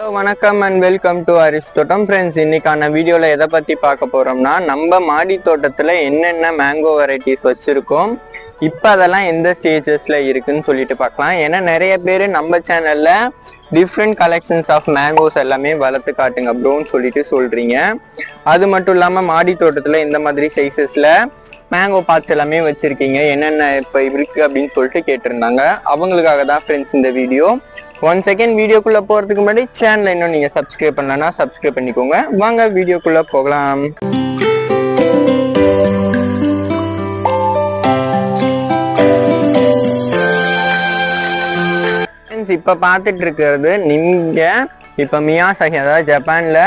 Hello வணக்கம் and welcome to அரிஸ்டோட்டம் friends இன்னைக்கான வீடியோவில் எதை பற்றி பார்க்க போகிறோம்னா நம்ம மாடி தோட்டத்தில் என்னென்ன மேங்கோ வெரைட்டிஸ் வச்சுருக்கோம் இப்போ அதெல்லாம் எந்த ஸ்டேஜஸில் இருக்குன்னு சொல்லிட்டு பார்க்கலாம். ஏன்னா நிறைய பேர் நம்ம சேனலில் டிஃப்ரெண்ட் கலெக்ஷன்ஸ் ஆஃப் மேங்கோஸ் எல்லாமே வளர்த்து காட்டுங்க ப்ரோன்னு சொல்லிட்டு சொல்கிறீங்க அது மட்டும் இல்லாமல் மாடி தோட்டத்தில் இந்த மாதிரி சைஸஸில் மேங்கோ பார்ட்ஸ் எல்லாமே வச்சுருக்கீங்க. என்னென்ன இப்போ இருக்குது அப்படின்னு சொல்லிட்டு கேட்டிருந்தாங்க. அவங்களுக்காக தான் ஃப்ரெண்ட்ஸ் இந்த வீடியோ ஒன் செகண்ட் வீடியோக்குள்ள போறதுக்கு முன்னாடி சேனலை இன்னும் நீங்க சப்ஸ்கிரைப் பண்ணலன்னா சப்ஸ்கிரைப் பண்ணிக்கோங்க. வாங்க வீடியோக்குள்ள போகலாம். Friends, இப்ப பார்த்துட்டு இருக்கிறது நீங்க இப்ப மியாசாகி அதாவது ஜப்பான்ல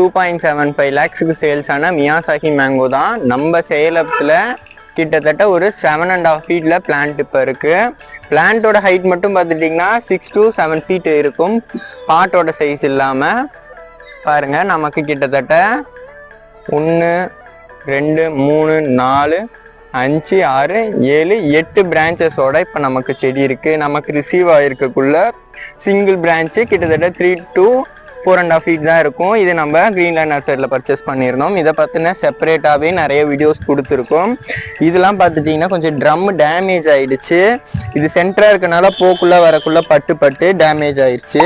டூ பாயிண்ட் செவன் ஃபைவ் லேக்ஸுக்கு சேல்ஸ் ஆன மியாசாகி மேங்கோ தான் நம்ம சேலத்தில் கிட்டத்தட்ட ஒரு செவன் அண்ட் ஹாஃப் ஃபீட்டில் பிளான்ட் இப்போ இருக்குது பிளான்ட்டோட ஹைட் மட்டும் பார்த்துட்டிங்கன்னா சிக்ஸ் டு செவன் ஃபீட் இருக்கும். பாட்டோட சைஸ் இல்லாமல் பாருங்கள் நமக்கு கிட்டத்தட்ட ஒன்று ரெண்டு மூணு நாலு அஞ்சு ஆறு ஏழு எட்டு பிரான்ச்சஸோட இப்போ நமக்கு செடி இருக்குது நமக்கு ரிசீவ் ஆகிருக்கக்குள்ள சிங்கிள் பிரான்ச்சு கிட்டத்தட்ட three to four and half feet தான் இருக்கும். இது நம்ம க்ரீன்லேண்ட் நர்சரியில் பர்ச்சேஸ் பண்ணியிருந்தோம். இதை பற்றின செப்பரேட்டாகவே நிறைய வீடியோஸ் கொடுத்துருக்கோம். இதெல்லாம் பார்த்துட்டிங்கன்னா கொஞ்சம் ட்ரம் டேமேஜ் ஆகிடுச்சு இது சென்டராக இருக்கனால போக்குள்ளே வரக்குள்ளே பட்டு பட்டு டேமேஜ் ஆயிடுச்சு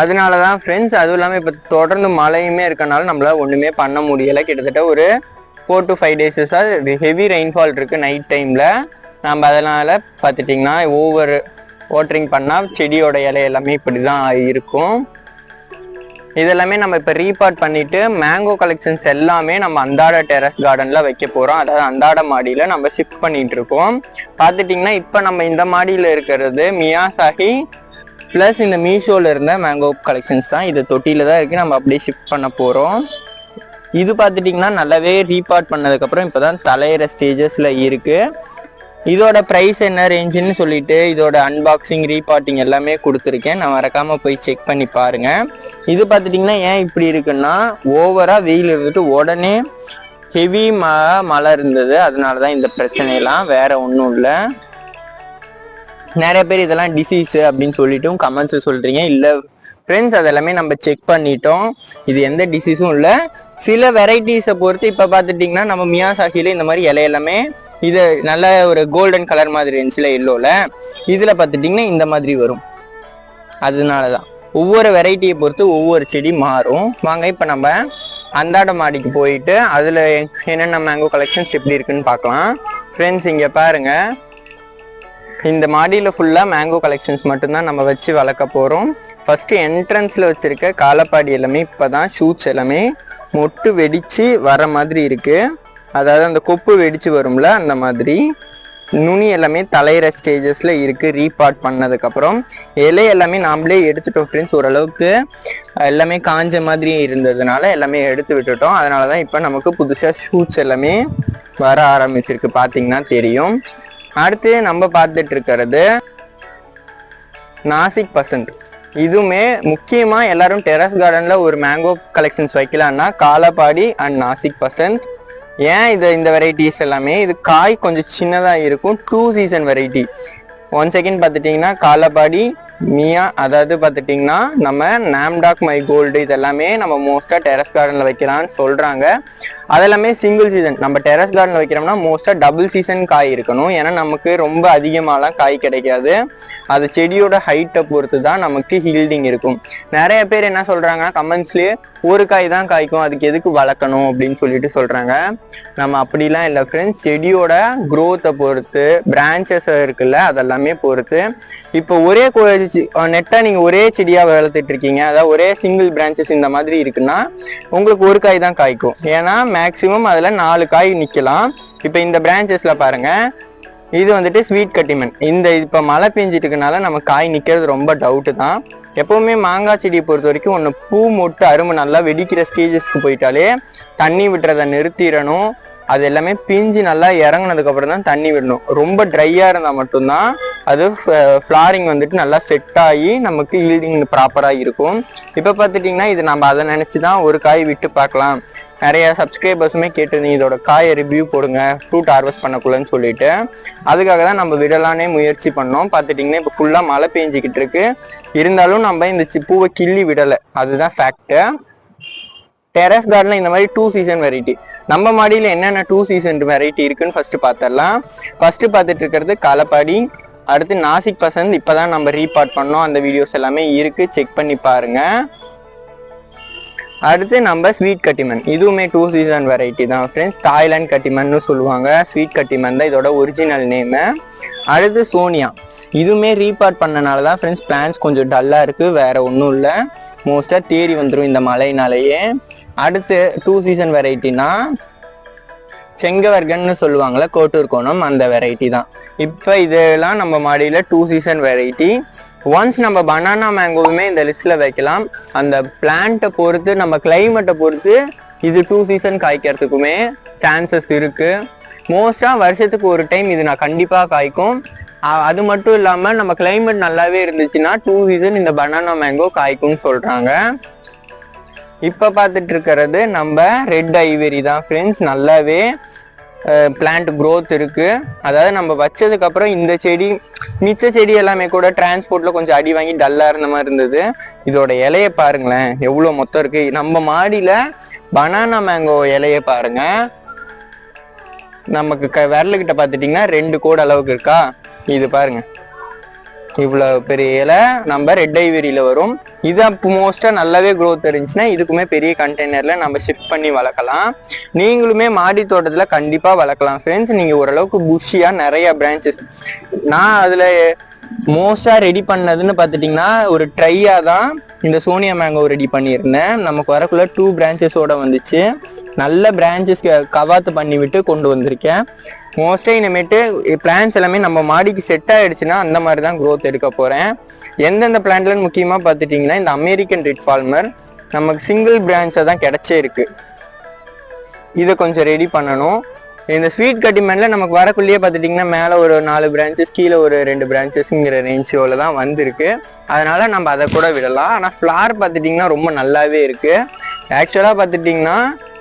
அதனால தான் ஃப்ரெண்ட்ஸ் அதுவும் இல்லாமல் இப்போ தொடர்ந்து மழையுமே இருக்கனால நம்மளால ஒன்றுமே பண்ண முடியலை. கிட்டத்தட்ட ஒரு ஃபோர் டு ஃபைவ் டேஸஸாக ஹெவி ரெயின்ஃபால் இருக்குது நைட் டைமில் நம்ம அதனால் பார்த்துட்டிங்கன்னா ஓவர் வாட்டரிங் பண்ணால் செடியோட இலை எல்லாமே இப்படி தான் இருக்கும். இதெல்லாமே நம்ம இப்போ ரீபார்ட் பண்ணிட்டு மேங்கோ கலெக்ஷன்ஸ் எல்லாமே நம்ம அந்தாட டெரஸ் கார்டனில் வைக்க போகிறோம் அதாவது அந்தாட மாடியில் நம்ம ஷிஃப்ட் பண்ணிட்டு இருக்கோம். பார்த்துட்டிங்கன்னா இப்போ நம்ம இந்த மாடியில் இருக்கிறது மியாசாகி ப்ளஸ் இந்த மீஷோவில் இருந்த மேங்கோ கலெக்ஷன்ஸ் தான். இது தொட்டியில் தான் இருக்குது நம்ம அப்படியே ஷிஃப்ட் பண்ண போகிறோம் இது பார்த்துட்டிங்கன்னா நல்லாவே ரீபார்ட் பண்ணதுக்கப்புறம் இப்போ தான் தலையிற ஸ்டேஜஸில் இருக்குது இதோட ப்ரைஸ் என்ன ரேஞ்சுன்னு சொல்லிட்டு இதோட அன்பாக்சிங் ரீபார்ட்டிங் எல்லாமே கொடுத்துருக்கேன். நான் மறக்காமல் போய் செக் பண்ணி பாருங்கள் இது பார்த்துட்டிங்கன்னா ஏன் இப்படி இருக்குன்னா ஓவராக வெயில் இருந்துட்டு உடனே ஹெவி ம மழை இருந்தது. அதனால தான் இந்த பிரச்சனையெல்லாம் வேற ஒன்றும் இல்லை. நிறைய பேர் இதெல்லாம் டிசீஸ் அப்படின்னு சொல்லிட்டும் கமெண்ட்ஸ் சொல்கிறீங்க இல்லை ஃப்ரெண்ட்ஸ் அதெல்லாமே நம்ம செக் பண்ணிட்டோம். இது எந்த டிசீஸும் இல்லை. சில வெரைட்டிஸை பொறுத்து இப்போ பார்த்துட்டிங்கன்னா நம்ம மியாசாகில இந்த மாதிரி இலையெல்லாமே இது நல்ல ஒரு கோல்டன் கலர் மாதிரி இருந்துச்சுல எல்லோவில் இதில் பார்த்துட்டிங்கன்னா இந்த மாதிரி வரும். அதனால தான் ஒவ்வொரு வெரைட்டியை பொறுத்து ஒவ்வொரு செடி மாறும். வாங்க இப்போ நம்ம அந்தாட மாடிக்கு போயிட்டு அதில் என்னென்ன மேங்கோ கலெக்ஷன்ஸ் எப்படி இருக்குன்னு பார்க்கலாம். ஃப்ரெண்ட்ஸ் இங்கே பாருங்கள் இந்த மாடியில் ஃபுல்லாக மேங்கோ கலெக்ஷன்ஸ் மட்டும்தான் நம்ம வச்சு வளர்க்க போகிறோம் ஃபஸ்ட்டு என்ட்ரன்ஸில் வச்சுருக்க காலப்பாடி எல்லாமே இப்போ தான் ஷூட்ஸ் எல்லாமே மொட்டு வெடித்து வர மாதிரி இருக்குது அதாவது அந்த கொப்பு வெடிச்சு வரும்ல அந்த மாதிரி. நுனி எல்லாமே தலையிற ஸ்டேஜஸில் இருக்குது ரீபார்ட் பண்ணதுக்கப்புறம். இலை எல்லாமே நாமளே எடுத்துட்டோம் ஃப்ரெண்ட்ஸ் ஓரளவுக்கு எல்லாமே காஞ்ச மாதிரி இருந்ததுனால எல்லாமே எடுத்து விட்டுட்டோம். அதனால தான் இப்போ நமக்கு புதுசாக ஷூட்ஸ் எல்லாமே வர ஆரம்பிச்சிருக்கு. பார்த்தீங்கன்னா தெரியும். அடுத்து நம்ம பார்த்துட்டு இருக்கிறது நாசிக் பசந்த். இதுவுமே முக்கியமாக எல்லாரும் டெரஸ் கார்டனில் ஒரு மேங்கோ கலெக்ஷன்ஸ் வைக்கலான்னா காலப்பாடி அண்ட் நாசிக் பசந்த். ஏன் இது இந்த வெரைட்டிஸ் எல்லாமே? இது காய் கொஞ்சம் சின்னதாக இருக்கும். Two season variety one second பார்த்துட்டிங்கன்னா காலப்பாடி மியா அதாவது பார்த்துட்டிங்கன்னா நம்ம நாம்டாக் மை கோல்டு இதெல்லாமே நம்ம மோஸ்ட்டாக டெரஸ் கார்டனில் வைக்கிறான்னு சொல்கிறாங்க அதெல்லாமே சிங்கிள் சீசன் நம்ம டெரஸ் கார்டனில் வைக்கிறோம்னா மோஸ்ட்டாக டபுள் சீசன் காய் இருக்கணும். ஏன்னா நமக்கு ரொம்ப அதிகமாகலாம் காய் கிடைக்காது. அது செடியோட ஹைட்டை பொறுத்து தான் நமக்கு ஹீல்டிங் இருக்கும். நிறைய பேர் என்ன சொல்கிறாங்கன்னா கமெண்ட்ஸ்லேயே ஒரு காய் தான் காய்க்கும் அதுக்கு எதுக்கு வளர்க்கணும் அப்படின்னு சொல்லிட்டு சொல்கிறாங்க நம்ம அப்படிலாம் இல்லை ஃப்ரெண்ட்ஸ் செடியோட க்ரோத்தை பொறுத்து பிரான்ச்சஸ் இருக்குல்ல அதெல்லாமே பொறுத்து. இப்போ ஒரே நெட்டாக நீங்கள் ஒரே செடியாக வளர்த்துட்டு இருக்கீங்க. அதாவது ஒரே சிங்கிள் பிரான்ச்சஸ் இந்த மாதிரி இருக்குன்னா உங்களுக்கு ஒரு காய் தான் காய்க்கும். ஏன்னா மேக்ஸிமம் அதில் நாலு காய் நிற்கலாம் இப்போ இந்த பிரான்ச்சஸில் பாருங்க. இது வந்துட்டு ஸ்வீட் கட்டிமன் இந்த இப்போ மழை பெஞ்சிட்டு இருக்கனால நம்ம காய் நிற்கிறது ரொம்ப டவுட்டு தான். எப்பவுமே மாங்காய் செடியை பொறுத்த வரைக்கும் ஒன்று பூ மொட்டு அரும்பு நல்லா வெடிக்கிற ஸ்டேஜஸ்க்கு போயிட்டாலே தண்ணி விட்டுறதை நிறுத்திடணும். அது எல்லாமே பிஞ்சு நல்லா இறங்குனதுக்கு அப்புறம் தான் தண்ணி விடணும். ரொம்ப ட்ரையாக இருந்தால் மட்டும்தான் அது ஃப்ளாரிங் வந்துட்டு நல்லா செட் ஆகி நமக்கு ஈல்டிங் ப்ராப்பராக இருக்கும். இப்போ பார்த்துட்டிங்கன்னா இது நம்ம அதை நினச்சி தான் ஒரு காய் விட்டு பார்க்கலாம். நிறைய சப்ஸ்கிரைபர்ஸுமே கேட்டிருந்தீங்க இதோட காயை ரிவ்யூ போடுங்க ஃப்ரூட் ஹார்வெஸ்ட் பண்ணக்குள்ளன்னு சொல்லிட்டு. அதுக்காக தான் நம்ம விடலானே முயற்சி பண்ணோம். பார்த்துட்டிங்கன்னா இப்போ ஃபுல்லாக மழை பெஞ்சிக்கிட்டு இருக்கு. இருந்தாலும் நம்ம இந்த சி- பூவை கிள்ளி விடலை. அதுதான் ஃபேக்ட்டு டெரஸ் கார்டன்ல இந்த மாதிரி டூ சீசன் வெரைட்டி நம்ம மாடியில் என்னென்ன டூ சீசன் வெரைட்டி இருக்குன்னு ஃபர்ஸ்ட் பார்த்துடலாம் ஃபர்ஸ்ட் பார்த்துட்டு இருக்கிறது களப்பாடி அடுத்து நாசிக் பசந்த் இப்பதான் நம்ம ரீபார்ட் பண்ணோம். அந்த வீடியோஸ் எல்லாமே இருக்குது செக் பண்ணி பாருங்கள் அடுத்து நம்ம ஸ்வீட் கட்டிமன் இதுவுமே டூ சீசன் வெரைட்டி தான் ஃப்ரெண்ட்ஸ் தாய்லாண்ட் கட்டிமன்னு சொல்லுவாங்க. ஸ்வீட் கட்டிமன் தான் இதோட ஒரிஜினல் நேமு அடுத்து சோனியா இதுவுமே ரீபார்ட் பண்ணனால தான் ஃப்ரெண்ட்ஸ் பிளான்ஸ் கொஞ்சம் டல்லாக இருக்குது வேறு ஒன்றும் இல்லை. மோஸ்ட்டாக தேறி வந்துடும் இந்த மழைனாலேயே அடுத்து டூ சீசன் வெரைட்டினா செங்கவர்கன்னு சொல்லுவாங்கல்ல கோட்டூர் கோணம் அந்த வெரைட்டி தான். இப்போ இதெல்லாம் நம்ம மாடியில் டூ சீசன் வெரைட்டி ஒன்ஸ் நம்ம பனானா மேங்கோவுமே இந்த லிஸ்ட்டில் வைக்கலாம். அந்த பிளான்ட்டை பொறுத்து நம்ம கிளைமேட்டை பொறுத்து இது டூ சீசன் காய்க்கிறதுக்குமே சான்சஸ் இருக்குது மோஸ்ட்டாக வருஷத்துக்கு ஒரு டைம் இது நான் கண்டிப்பாக காய்க்கும். அது மட்டும் இல்லாமல் நம்ம கிளைமேட் நல்லாவே இருந்துச்சுன்னா டூ சீசன் இந்த பனானா மேங்கோ காய்க்கும்னு சொல்கிறாங்க இப்போ பார்த்துட்டு இருக்கிறது நம்ம ரெட் ஐவரி தான் ஃப்ரெண்ட்ஸ் நல்லாவே பிளான்ட் க்ரோத் இருக்குது அதாவது நம்ம வச்சதுக்கப்புறம் இந்த செடி மிச்ச செடி எல்லாமே கூட டிரான்ஸ்போர்ட்டில் கொஞ்சம் அடி வாங்கி டல்லாக இருந்த மாதிரி இருந்தது. இதோட இலையை பாருங்களேன் எவ்வளோ மொத்தம் இருக்குது நம்ம மாடியில் பனானா மேங்கோ இலையை பாருங்க. நமக்கு க விரலுக்கிட்ட பார்த்துட்டிங்கன்னா ரெண்டு கோடு அளவுக்கு இருக்கா? இது பாருங்கள் இவ்வளவு பெரிய இலை நம்ம ரெட் ஐவரியில வரும். இது அப்போ மோஸ்டா நல்லாவே க்ரோத் இருந்துச்சுன்னா இதுக்குமே பெரிய கண்டெய்னர்ல நம்ம ஷிஃப்ட் பண்ணி வளர்க்கலாம். நீங்களுமே மாடி தோட்டத்துல கண்டிப்பா வளர்க்கலாம் ஃப்ரெண்ட்ஸ் நீங்க ஓரளவுக்கு புஷியா நிறைய பிரான்ச்சஸ் நான் அதுல மோஸ்டா ரெடி பண்ணதுன்னு பார்த்துட்டிங்கன்னா ஒரு ட்ரையா தான் இந்த சோனியா மேங்கோ ரெடி பண்ணியிருந்தேன். நமக்கு வரக்குள்ள டூ பிரான்ச்சஸோட வந்துச்சு. நல்ல பிரான்ச்சஸ் கவாத்து பண்ணி விட்டு கொண்டு வந்திருக்கேன். மோஸ்ட்லி இனிமேட்டு பிளான்ஸ் எல்லாமே நம்ம மாடிக்கு செட் ஆயிடுச்சுன்னா அந்த மாதிரி தான் க்ரோத் எடுக்க போகிறேன் எந்தெந்த பிளான்ட்லன்னு முக்கியமாக பார்த்துட்டிங்கன்னா இந்த அமெரிக்கன் ரிட் பால்மர் நமக்கு சிங்கிள் பிரான்ச்சை தான் கிடைச்சே இருக்கு. இதை கொஞ்சம் ரெடி பண்ணணும். இந்த ஸ்வீட் கட்டிமேன்ல நமக்கு வரக்குள்ளேயே பார்த்துட்டிங்கன்னா மேலே ஒரு நாலு பிரான்ச்சஸ் கீழே ஒரு ரெண்டு பிரான்ச்சஸ்ங்கிற ரேஞ்சியோல தான் வந்திருக்கு. அதனால நம்ம அதை கூட விடலாம். ஆனால் ஃப்ளார் பார்த்துட்டிங்கன்னா ரொம்ப நல்லாவே இருக்குது ஆக்சுவலாக பார்த்துட்டிங்கன்னா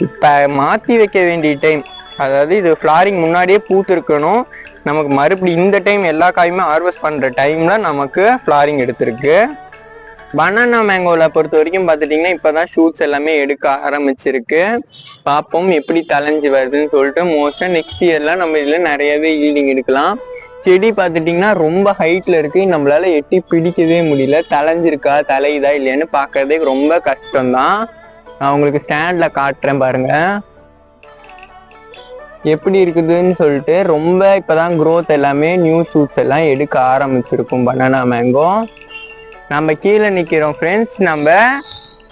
இப்போ மாற்றி வைக்க வேண்டிய டைம் அதாவது இது ஃப்ளாரிங் முன்னாடியே பூத்து இருக்கணும் நமக்கு மறுபடி இந்த டைம் எல்லா காயுமே ஹார்வெஸ்ட் பண்ணுற டைமில் நமக்கு ஃப்ளாரிங் எடுத்திருக்கு. பனானா மேங்கோவில் பொறுத்த வரைக்கும் பார்த்துட்டிங்கன்னா இப்போ தான் ஷூட்ஸ் எல்லாமே எடுக்க ஆரம்பிச்சிருக்கு. பார்ப்போம் எப்படி தலைஞ்சு வருதுன்னு சொல்லிட்டு மோஸ்ட்டாக நெக்ஸ்ட் இயர்லாம் நம்ம இதில் நிறையவே ஈல்டிங் எடுக்கலாம். செடி பார்த்துட்டிங்கன்னா ரொம்ப ஹைட்டில் இருக்கு. நம்மளால் எட்டி பிடிக்கவே முடியல. தலைஞ்சிருக்கா தலையுதா இல்லையான்னு பார்க்கறதே ரொம்ப கஷ்டம்தான். நான் உங்களுக்கு ஸ்டாண்டில் காட்டுறேன் பாருங்கள் எப்படி இருக்குதுன்னு சொல்லிட்டு ரொம்ப இப்போதான் க்ரோத் எல்லாமே நியூ ஷூட்ஸ் எல்லாம் எடுக்க ஆரம்பிச்சிருக்கும் பனானா மேங்கோ நம்ம கீழே நிற்கிறோம் ஃப்ரெண்ட்ஸ் நம்ம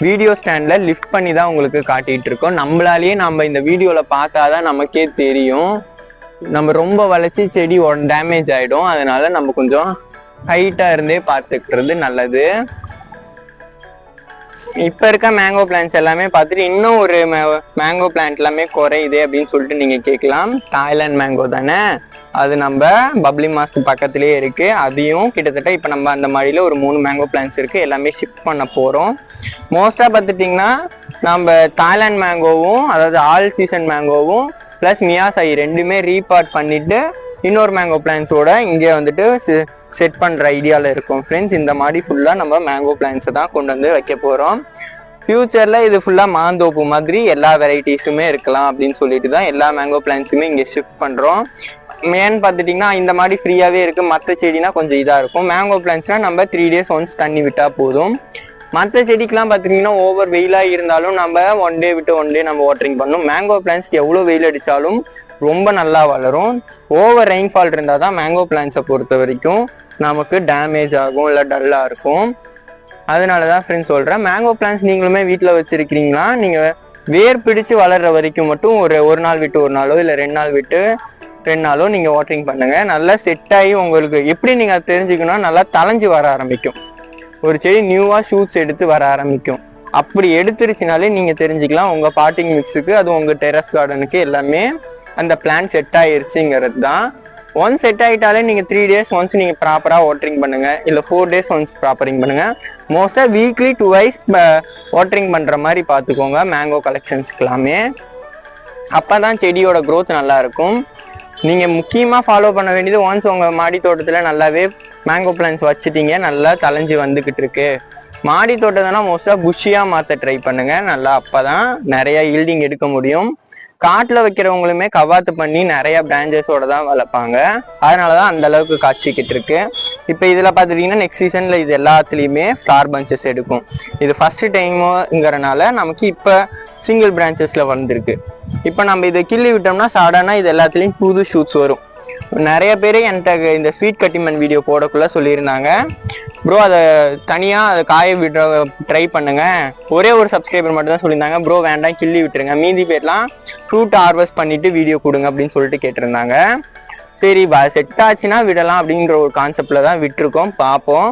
வீடியோ ஸ்டாண்டில் லிஃப்ட் பண்ணி தான் உங்களுக்கு காட்டிகிட்டு இருக்கோம். நம்மளாலேயே நம்ம இந்த வீடியோவில் பார்த்தா தான் நமக்கே தெரியும். நம்ம ரொம்ப வளைச்சி செடி டேமேஜ் ஆகிடும் அதனால நம்ம கொஞ்சம் ஹைட்டாக இருந்தே பார்த்துக்கிறது நல்லது. இப்ப இருக்க மேங்கோ பிளான்ஸ் எல்லாமே பார்த்துட்டு இன்னும் ஒரு மேங்கோ பிளான்ட் எல்லாமே குறையுது அப்படின்னு சொல்லிட்டு நீங்க கேட்கலாம். தாய்லாந்து மேங்கோ தானே? அது நம்ம பப்ளி மாஸ்க் பக்கத்துலயே இருக்கு. அதையும் கிட்டத்தட்ட இப்ப நம்ம அந்த மாதிரில ஒரு மூணு மேங்கோ பிளான்ஸ் இருக்கு. எல்லாமே ஷிஃப்ட் பண்ண போறோம். மோஸ்டா பார்த்துட்டிங்கன்னா நம்ம தாய்லாந்து மேங்கோவும் அதாவது ஆல் சீசன் மேங்கோவும் ப்ளஸ் மியாசாயி ரெண்டுமே ரீபார்ட் பண்ணிட்டு இன்னொரு மேங்கோ பிளான்ஸோட இங்கே வந்துட்டு செட் பண்ணுற ஐடியாவில் இருக்கும் ஃப்ரெண்ட்ஸ் இந்த மாதிரி ஃபுல்லாக நம்ம மேங்கோ பிளான்ஸை தான் கொண்டு வந்து வைக்க போகிறோம் ஃப்யூச்சரில் இது ஃபுல்லாக மாந்தோப்பு மாதிரி எல்லா வெரைட்டிஸுமே இருக்கலாம் அப்படின்னு சொல்லிட்டு தான் எல்லா மேங்கோ பிளான்ஸுமே இங்கே ஷிஃப்ட் பண்ணுறோம் ஏன்னு பார்த்துட்டிங்கன்னா இந்த மாதிரி ஃப்ரீயாகவே இருக்குது மற்ற செடினா கொஞ்சம் இதாக இருக்கும். மேங்கோ பிளான்ஸ்னால் நம்ம த்ரீ டேஸ் ஒன்ஸ் தண்ணி விட்டால் போதும். மற்ற செடிக்கெலாம் பார்த்துட்டிங்கன்னா ஓவர் வெயிலாக இருந்தாலும் நம்ம ஒன் டே விட்டு ஒன் டே நம்ம வாட்டரிங் பண்ணணும் மேங்கோ பிளான்ஸ்க்கு எவ்வளோ வெயில் அடித்தாலும் ரொம்ப நல்லா வளரும். ஓவர் ரெயின்ஃபால் இருந்தால் தான் மேங்கோ பிளான்ஸை பொறுத்த வரைக்கும் நமக்கு டேமேஜ் ஆகும் இல்லை டல்லாக இருக்கும். அதனால தான் ஃப்ரெண்ட்ஸ் சொல்கிறேன் மேங்கோ பிளான்ஸ் நீங்களுமே வீட்டில் வச்சுருக்கிறீங்களா? நீங்கள் வேர் பிடிச்சு வளர்கிற வரைக்கும் மட்டும் ஒரு ஒரு நாள் விட்டு ஒரு நாளோ இல்லை ரெண்டு நாள் விட்டு ரெண்டு நாளோ நீங்கள் வாட்டரிங் பண்ணுங்கள் நல்லா செட் ஆகி உங்களுக்கு எப்படி நீங்கள் அதை தெரிஞ்சுக்கணும்னா நல்லா தலைஞ்சி வர ஆரம்பிக்கும். ஒரு செடி நியூவாக ஷூட்ஸ் எடுத்து வர ஆரம்பிக்கும். அப்படி எடுத்துருச்சுனாலே நீங்கள் தெரிஞ்சுக்கலாம். உங்கள் பாட்டிங் மிக்ஸுக்கு அது உங்கள் டெரஸ் கார்டனுக்கு எல்லாமே அந்த பிளான் செட் ஆயிருச்சுங்கிறது தான் ஒன்ஸ் செட் ஆகிட்டாலே நீங்கள் த்ரீ டேஸ் ஒன்ஸ் நீங்கள் ப்ராப்பராக வாட்டரிங் பண்ணுங்கள் இல்லை ஃபோர் டேஸ் ஒன்ஸ் ப்ராப்பரிங் பண்ணுங்கள் மோஸ்ட்டாக வீக்லி டூ வைஸ் வாட்டரிங் பண்ணுற மாதிரி பார்த்துக்கோங்க மேங்கோ கலெக்ஷன்ஸ்க்கெல்லாமே அப்போ தான் செடியோட க்ரோத் நல்லா இருக்கும் நீங்கள் முக்கியமாக ஃபாலோ பண்ண வேண்டியது ஒன்ஸ் உங்கள் மாடி தோட்டத்தில் நல்லாவே மேங்கோ பிளான்ஸ் வச்சுட்டீங்க. நல்லா தலைஞ்சு வந்துக்கிட்டு இருக்கு. மாடி தோட்டத்தெல்லாம் மோஸ்ட்டாக புஷ்ஷியாக மாற்ற ட்ரை பண்ணுங்கள் நல்லா அப்போ தான் நிறையா ஈல்டிங் எடுக்க முடியும். காட்டில் வைக்கிறவங்களுமே கவாத்து பண்ணி நிறைய பிரான்ச்சஸோட தான் வளர்ப்பாங்க. அதனால தான் அந்த அளவுக்கு காட்சிக்கிட்டு இருக்கு இப்போ இதில் பார்த்துட்டிங்கன்னா நெக்ஸ்ட் சீசனில் இது எல்லாத்துலேயுமே ஃப்ளார் பஞ்சஸ் எடுக்கும். இது ஃபர்ஸ்ட் டைமுங்கிறனால நமக்கு இப்போ சிங்கிள் பிரான்ச்சஸில் வந்திருக்கு. இப்போ நம்ம இதை கிள்ளி விட்டோம்னா சடனாக இது எல்லாத்துலேயும் புது ஷூட்ஸ் வரும். நிறைய பேர் என்கிட்ட இந்த ஸ்வீட் கட்டிமன் வீடியோ போடக்குள்ள சொல்லியிருந்தாங்க. ப்ரோ அதை தனியாக அதை காய விடுற ட்ரை பண்ணுங்க. ஒரே ஒரு சப்ஸ்கிரைபர் மட்டும் தான் சொல்லியிருந்தாங்க. ப்ரோ வேண்டாம் கிள்ளி விட்டுருங்க. மீதி பேர்லாம் ஃப்ரூட் ஹார்வெஸ்ட் பண்ணிட்டு வீடியோ கொடுங்க அப்படின்னு சொல்லிட்டு கேட்டிருந்தாங்க. சரி செட் ஆச்சுன்னா விடலாம் அப்படின்ற ஒரு கான்செப்டில் தான் விட்டுருக்கோம். பார்ப்போம்.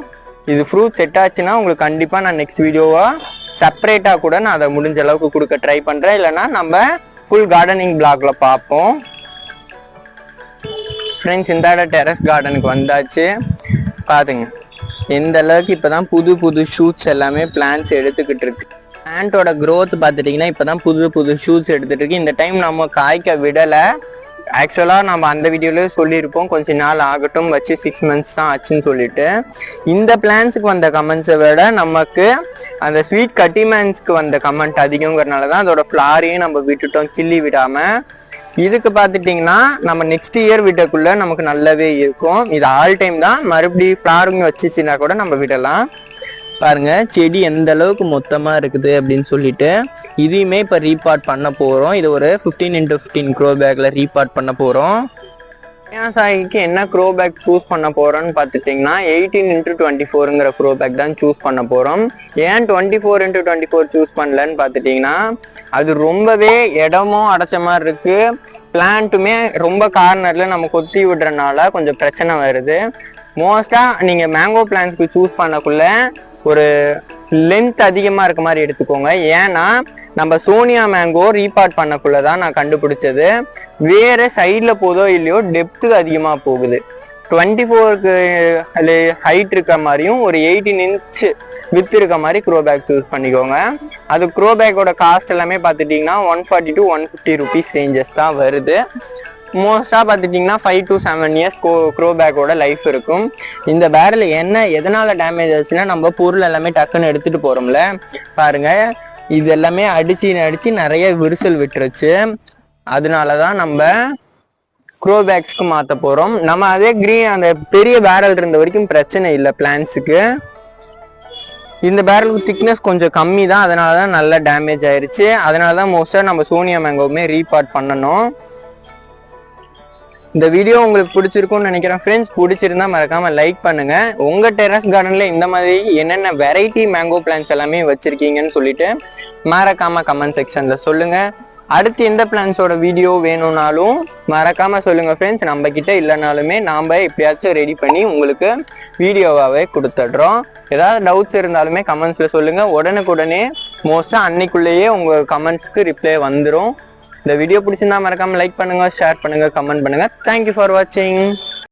இது ஃப்ரூட் செட் ஆச்சுன்னா உங்களுக்கு கண்டிப்பாக நான் நெக்ஸ்ட் வீடியோவாக செப்பரேட்டாக கூட நான் அதை முடிஞ்ச அளவுக்கு கொடுக்க ட்ரை பண்ணுறேன் இல்லைன்னா நம்ம ஃபுல் கார்டனிங் பிளாக்ல பார்ப்போம். ஃப்ரெண்ட்ஸ் இந்த டெரஸ் கார்டனுக்கு வந்தாச்சு. பாருங்க இந்த அளவுக்கு இப்பதான் புது புது ஷூட்ஸ் எல்லாமே பிளான்ஸ் எடுத்துக்கிட்டு இருக்கு. பிளான்ட்டோட க்ரோத் பார்த்துட்டிங்கன்னா இப்போ தான் புது புது ஷூட்ஸ் எடுத்துகிட்டு இருக்கு. இந்த டைம் நம்ம காய்க்க விடலை. ஆக்சுவலாக நம்ம அந்த வீடியோலேயே சொல்லியிருப்போம். கொஞ்ச நாள் ஆகட்டும் வச்சு சிக்ஸ் மந்த்ஸ் தான் ஆச்சுன்னு சொல்லிட்டு. இந்த பிளான்ஸுக்கு வந்த கமெண்ட்ஸை விட நமக்கு அந்த ஸ்வீட் கட்டிமேன்ஸ்க்கு வந்த கமெண்ட் அதிகங்கிறனால தான் அதோட ஃப்ளாரையும் நம்ம விட்டுட்டோம். கிள்ளி விடாமல் இதுக்கு பார்த்துட்டிங்கன்னா நம்ம நெக்ஸ்ட் இயர் விடக்குள்ள நமக்கு நல்லாவே இருக்கும். இது ஆல் டைம் தான். மறுபடியும் ஃப்ளாருங்க வச்சுச்சுன்னா கூட நம்ம விடலாம். பாருங்க செடி எந்த அளவுக்கு மொத்தமா இருக்குது அப்படின்னு சொல்லிட்டு இதையுமே இப்போ ரீபார்ட் பண்ண போறோம். இது ஒரு 15 இன்டூ ஃபிஃப்டீன் க்ரோ பேக்ல ரீபார்ட் பண்ண போறோம். விவசாயிக்கு என்ன க்ரோ பேக் சூஸ் பண்ண போறோம்னு பார்த்துட்டிங்கன்னா எயிட்டீன் இன்ட்டு டுவெண்ட்டி ஃபோருங்கிற க்ரோ பேக் தான் சூஸ் பண்ண போறோம். ஏன் twenty four into twenty four choose பண்ணலன்னு பார்த்துட்டிங்கன்னா அது ரொம்பவே இடமும் அடைச்ச மாதிரி இருக்கு. பிளான்ட்டுமே ரொம்ப கார்னரில் நம்ம கொத்தி விடுறதுனால கொஞ்சம் பிரச்சனை வருது. மோஸ்ட்டாக நீங்கள் மேங்கோ பிளான்ஸ்க்கு சூஸ் பண்ணக்குள்ள ஒரு லென்த் அதிகமாக இருக்க மாதிரி எடுத்துக்கோங்க. ஏன்னா நம்ம சோனியா மேங்கோ ரீபார்ட் பண்ணக்குள்ள தான் நான் கண்டுபிடிச்சது. வேற சைடில் போதோ இல்லையோ டெப்த்து அதிகமாக போகுது. டுவெண்ட்டி ஃபோருக்கு ஹைட் இருக்க மாதிரியும் ஒரு எயிட்டீன் இன்ச் வித் இருக்க மாதிரி க்ரோ பேக் சூஸ் பண்ணிக்கோங்க. அது க்ரோ பேக்கோட காஸ்ட் எல்லாமே பார்த்துட்டிங்கன்னா one forty to one fifty rupees ranges தான் வருது. மோஸ்ட்டாக பார்த்துட்டிங்கன்னா five to seven years go grow பேக்கோட லைஃப் இருக்கும். இந்த பேரல் என்ன எதனால் டேமேஜ் ஆச்சுன்னா நம்ம பொருள் எல்லாமே டக்குன்னு எடுத்துகிட்டு போகிறோம்ல பாருங்க இது எல்லாமே அடிச்சு அடித்து நிறைய விரிசல் விட்டுருச்சு. அதனால தான் நம்ம க்ரோ பேக்ஸ்க்கு மாற்ற போகிறோம் நம்ம அதே க்ரீன் அந்த பெரிய பேரல் இருந்த வரைக்கும் பிரச்சனை இல்லை பிளான்ஸுக்கு இந்த பேரலுக்கு திக்னஸ் கொஞ்சம் கம்மி தான் அதனால தான் நல்லா டேமேஜ் ஆயிடுச்சு அதனால தான் மோஸ்ட்டாக நம்ம சோனியா மேங்கோவுமே ரீபார்ட் பண்ணணும். இந்த வீடியோ உங்களுக்கு பிடிச்சிருக்கும்னு நினைக்கிறேன். ஃப்ரெண்ட்ஸ் பிடிச்சிருந்தா மறக்காம லைக் பண்ணுங்க. உங்க டெரஸ் கார்டன்ல இந்த மாதிரி என்னென்ன வெரைட்டி மேங்கோ பிளான்ஸ் எல்லாமே வச்சிருக்கீங்கன்னு சொல்லிட்டு மறக்காம கமெண்ட் செக்ஷன்ல சொல்லுங்க. அடுத்து எந்த பிளான்ஸோட வீடியோ வேணும்னாலும் மறக்காம சொல்லுங்க ஃப்ரெண்ட்ஸ் நம்ம கிட்ட இல்லைனாலுமே நாம எப்படியாச்சும் ரெடி பண்ணி உங்களுக்கு வீடியோவாகவே கொடுத்துட்றோம். ஏதாவது டவுட்ஸ் இருந்தாலுமே கமெண்ட்ஸ்ல சொல்லுங்க. உடனுக்குடனே மோஸ்டா அன்னைக்குள்ளேயே உங்க கமெண்ட்ஸ்க்கு ரிப்ளை வந்துடும் இந்த வீடியோ பிடிச்சிருந்தா மறக்காம லைக் பண்ணுங்க ஷேர் பண்ணுங்க கமெண்ட் பண்ணுங்க. தேங்க்யூ ஃபார் வாட்சிங்